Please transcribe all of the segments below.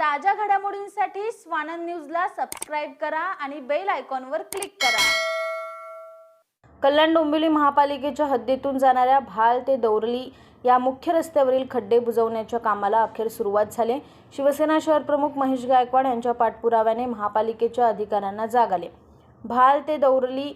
ताज्या घडामोडींसाठी स्वानंद न्यूजला सबस्क्राईब करा आणि बेल आयकॉनवर क्लिक करा. कल्याण डोंबिवली महापालिकेच्या हद्दीतून जाणाऱ्या भाल ते दौरली या मुख्य रस्त्यावरील खड्डे बुजवण्याच्या कामाला अखेर सुरुवात झाली. शिवसेना शहर प्रमुख महेश गायकवाड यांच्या पाठपुराव्याने महापालिकेच्या अधिकाऱ्यांना जाग आले. भाल ते दौरली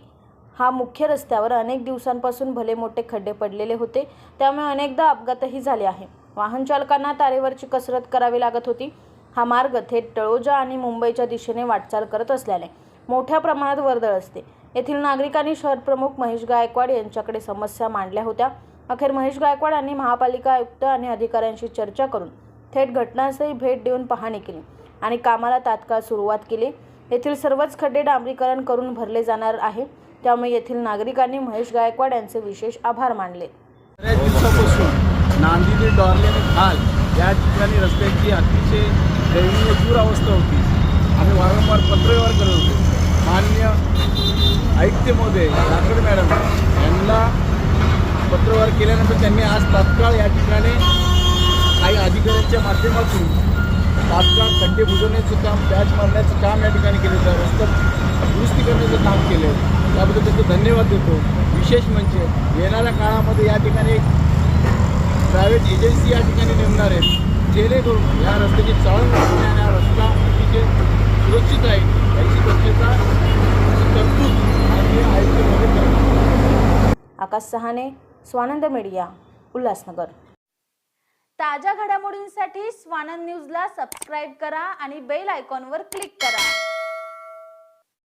हा मुख्य रस्त्यावर अनेक दिवसांपासून भले मोठे खड्डे पडलेले होते त्यामुळे अनेकदा अपघातही झाले आहे. वाहन चालकांना तारेवरची कसरत करावी लागत होती. हा मार्ग थेट तळोजा आणि मुंबईच्या दिशेने वाटचाल करत असल्याने मोठ्या प्रमाणात वर्दळ असते. येथील नागरिकांनी शहर प्रमुख महेश गायकवाड यांच्याकडे समस्या मांडल्या होत्या. अखेर महेश गायकवाड यांनी महापालिका आयुक्त आणि अधिकाऱ्यांशी चर्चा करून थेट घटनास्थळी भेट देऊन पाहणी केली आणि कामाला तात्काळ सुरुवात केली. येथील सर्वच खड्डे डांबरीकरण करून भरले जाणार आहे. त्यामुळे येथील नागरिकांनी महेश गायकवाड यांचे विशेष आभार मानले. बऱ्याच दिवसापासून नांदी ते डॉर्ले खाल या ठिकाणी रस्त्याची अतिशय दैनीय दूर अवस्था होती. आम्ही वारंवार पत्रव्यवहार करत होतो. मान्य आयुक्त महोदय लाकड मॅडम यांना पत्रव्यवहार केल्यानंतर त्यांनी आज तात्काळ या ठिकाणी काही अधिकाऱ्यांच्या माध्यमातून तात्काळ खड्डे बुजवण्याचं काम पॅच मारण्याचं काम या ठिकाणी केलं होतं. रस्ता दुरुस्ती करण्याचं काम केलं त्याबद्दल त्याचं धन्यवाद देतो. विशेष म्हणजे येणाऱ्या काळामध्ये या ठिकाणी एक प्रायव्हेट एजन्सी या ठिकाणी नेमणार आहेत. जेणेकरून या रस्त्याची चाळण आणि हा रस्ता अतिशय सुरक्षित आहे याची दक्षता याची तरतूद आणि आयुक्तमध्ये करणार आकाश सहाने स्वानंद मीडिया उल्हासनगर. ताज्या घडामोडींसाठी स्वानंद न्यूजला सबस्क्राईब करा आणि बेल आयकॉनवर क्लिक करा.